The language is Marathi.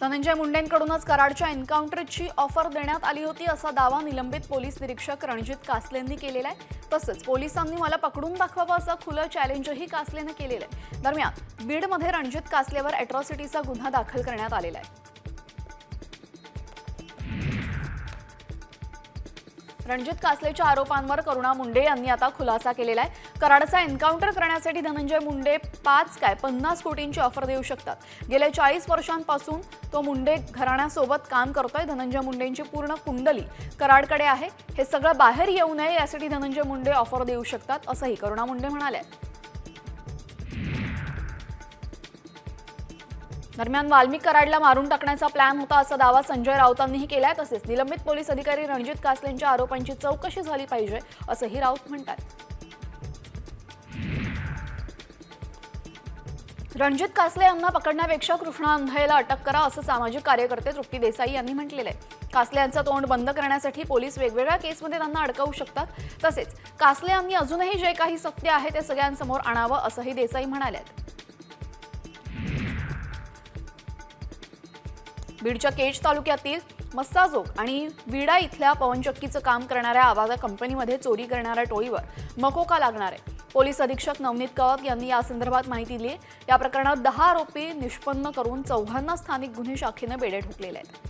धनंजय मुंडेंकडूनच कराडच्या एन्काउंटरची ऑफर देण्यात आली होती असा दावा निलंबित पोलीस निरीक्षक रणजित कासलेंनी केलेला आहे. तसंच पोलिसांनी मला पकडून दाखवावं असं खुलं चॅलेंजही कासलेनं केलेलं आहे. दरम्यान बीडमध्ये रणजित कासलेवर अॅट्रॉसिटीचा गुन्हा दाखल करण्यात आलेला आहे. रणजित कासलेच्या आरोपांवर करुणा मुंडे यांनी आता खुलासा केलेला आहे. कराडचा एन्काउंटर करण्यासाठी धनंजय मुंडे पाच काय पन्नास कोटींची ऑफर देऊ शकतात. गेल्या चाळीस वर्षांपासून तो मुंडे घराण्यासोबत काम करतोय. धनंजय मुंडेंची पूर्ण कुंडली कराडकडे आहे. हे सगळं बाहेर येऊ नये यासाठी धनंजय मुंडे ऑफर देऊ शकतात असंही करुणा मुंडे म्हणाले. दरम्यान वाल्मिक कराडला मारून टाकण्याचा प्लॅन होता असा दावा संजय राऊतांनीही केलाय. तसेच निलंबित पोलीस अधिकारी रणजित कासलेंच्या आरोपांची चौकशी झाली पाहिजे असंही राऊत म्हणतात. रणजित कासले यांना पकडण्यापेक्षा कृष्णा अंधयेला अटक करा असं सामाजिक कार्यकर्ते तृप्ती देसाई यांनी म्हटलेलं आहे कासले यांचं तोंड बंद करण्यासाठी पोलीस वेगवेगळ्या केसमध्ये त्यांना अडकवू शकतात. तसेच कासले यांनी अजूनही जे काही सत्य आहे ते सगळ्यांसमोर आणावं असंही देसाई म्हणाल्यात. बीडच्या केज तालुक्यातील मस्साजोग आणि विडा इथल्या पवनचक्कीचं काम करणाऱ्या आवाजा कंपनीमध्ये चोरी करणाऱ्या टोळीवर मकोका लागणार आहे. पोलीस अधीक्षक नवनीत कवक यांनी या संदर्भात माहिती दिली. या प्रकरणात दहा आरोपी निष्पन्न करून चौघांना स्थानिक गुन्हे शाखेनं बेडे ठोकलेले आहेत.